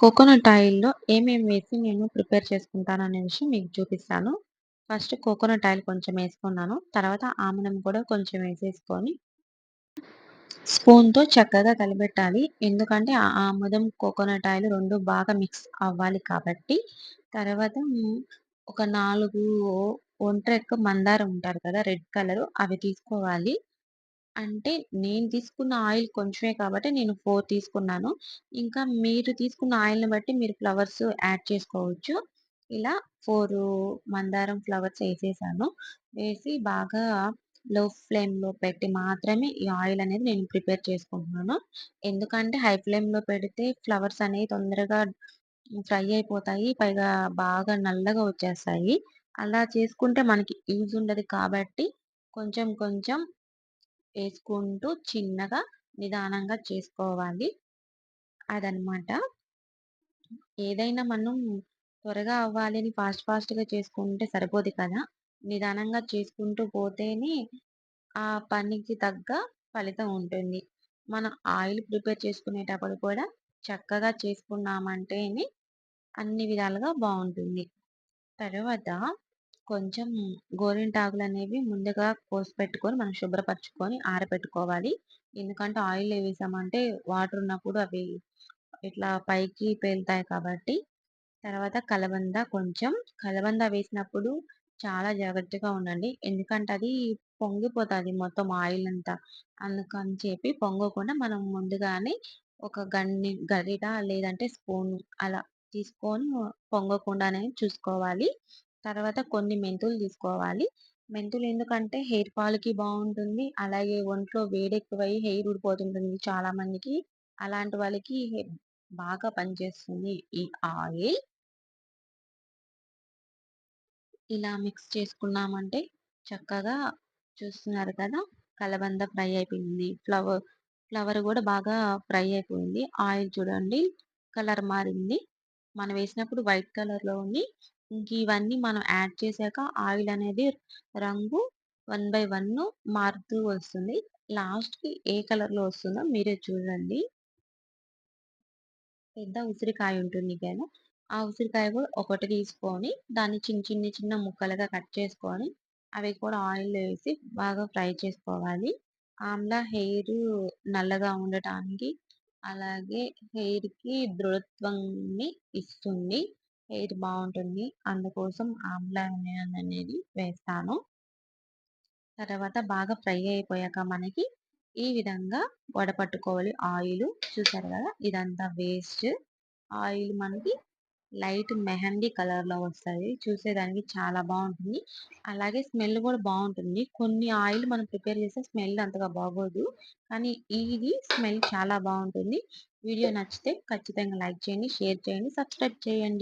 Coconut ఆయిల్‌లో ఏమేమి వేసి నేను ప్రిపేర్ చేసుకుంటాను అనే విషయం మీకు చూపిస్తాను. ఫస్ట్ కోకోనట్ ఆయిల్ కొంచెం వేసుకున్నాను. తర్వాత ఆముదం కూడా కొంచెం వేసేసుకొని స్పూన్‌తో చక్కగా కలిపెట్టాలి. ఎందుకంటే ఆ ఆముదం, కోకోనట్ ఆయిల్ రెండు బాగా మిక్స్ అవ్వాలి కాబట్టి. తర్వాత ఒక నాలుగు ఒంట్రెక్క మందారం ఉంటారు కదా! రెడ్ కలరు అవి తీసుకోవాలి. అంటే నేను తీసుకున్న ఆయిల్ కొంచెమే కాబట్టి నేను ఫోర్ తీసుకున్నాను. ఇంకా మీరు తీసుకున్న ఆయిల్‌ని బట్టి మీరు ఫ్లవర్స్ యాడ్ చేసుకోవచ్చు. ఇలా ఫోర్ మందారం ఫ్లవర్స్ వేసేసాను వేసి బాగా లో ఫ్లేమ్‌లో పెట్టి మాత్రమే ఈ ఆయిల్ అనేది నేను ప్రిపేర్ చేసుకుంటున్నాను. ఎందుకంటే హై ఫ్లేమ్‌లో పెడితే ఫ్లవర్స్ అనేవి తొందరగా ఫ్రై అయిపోతాయి. పైగా బాగా నల్లగా వచ్చేస్తాయి. అలా చేసుకుంటే మనకి యూజ్ ఉండదు కాబట్టి కొంచెం కొంచెం వేసుకుంటూ చిన్నగా నిదానంగా చేసుకోవాలి. అదనమాట. ఏదైనా మనం త్వరగా అవ్వాలి అని ఫాస్ట్ ఫాస్ట్‌గా చేసుకుంటే సరిపోదు కదా! నిదానంగా చేసుకుంటూ పోతేనే ఆ పనికి తగ్గ ఫలితం ఉంటుంది. మనం ఆయిల్ ప్రిపేర్ చేసుకునేటప్పుడు కూడా చక్కగా చేసుకున్నామంటేనే అన్ని విధాలుగా బాగుంటుంది తర్వాత కొంచెం గోరింటాకులు అనేవి ముందుగా కోసి పెట్టుకొని మనం శుభ్రపరచుకొని ఆరబెట్టుకోవాలి. ఎందుకంటే ఆయిల్ వేసామంటే వాటర్ ఉన్నప్పుడు అవి ఇట్లా పైకి పేలుతాయి కాబట్టి. తర్వాత కలబంద కొంచెం. కలబంద వేసినప్పుడు చాలా జాగ్రత్తగా ఉండండి. ఎందుకంటే అది పొంగిపోతుంది మొత్తం ఆయిల్ అంతా. అందుకని చెప్పి పొంగకుండా మనం ముందుగానే ఒక గన్ని గరిట లేదంటే స్పూన్ అలా తీసుకొని పొంగకుండానే చూసుకోవాలి. తర్వాత కొన్ని మెంతులు తీసుకోవాలి. మెంతులు ఎందుకంటే హెయిర్ ఫాల్‌కి బాగుంటుంది అలాగే ఒంట్లో వేడెక్కువై హెయిర్ ఊడిపోతుంటుంది చాలా మందికి. అలాంటి వాళ్ళకి బాగా పనిచేస్తుంది ఈ ఆయిల్. ఇలా మిక్స్ చేసుకున్నామంటే చక్కగా చూస్తున్నారు కదా! కలబంద ఫ్రై అయిపోయింది. ఫ్లవర్ ఫ్లవర్ కూడా బాగా ఫ్రై అయిపోయింది. ఆయిల్ చూడండి కలర్ మారింది. మనం వేసినప్పుడు వైట్ కలర్‌లో ఉంది. ఇంక ఇవన్నీ మనం యాడ్ చేశాక ఆయిల్ అనేది రంగు వన్ బై వన్ మారుతూ వస్తుంది. లాస్ట్‌కి ఏ కలర్‌లో వస్తుందో మీరే చూడండి. పెద్ద ఉసిరికాయ ఉంటుంది కదా! ఆ ఉసిరికాయ కూడా ఒకటి తీసుకొని దాన్ని చిన్న చిన్న చిన్న ముక్కలుగా కట్ చేసుకొని అవి కూడా ఆయిల్‌లో వేసి బాగా ఫ్రై చేసుకోవాలి. ఆమ్లా హెయిర్ నల్లగా ఉండటానికి అలాగే హెయిర్‌కి దృఢత్వాన్ని ఇస్తుంది. హెయిర్ బాగుంటుంది అందుకోసం ఆమ్లా అనేది వేస్తాను. తర్వాత బాగా ఫ్రై అయిపోయాక మనకి ఈ విధంగా వడపట్టుకోవాలి ఆయిల్ చూసారు కదా! ఇదంతా వేస్ట్. ఆయిల్ మనకి లైట్ మెహందీ కలర్‌లో వస్తది. చూసేదానికి చాలా బాగుంటుంది అలాగే స్మెల్ కూడా బాగుంటుంది కొన్ని ఆయిల్ మనం ప్రిపేర్ చేస్తే స్మెల్ అంతగా బాగోదు. కానీ ఇది స్మెల్ చాలా బాగుంటుంది వీడియో నచ్చితే ఖచ్చితంగా లైక్ చేయండి, షేర్ చేయండి, సబ్స్క్రైబ్ చేయండి.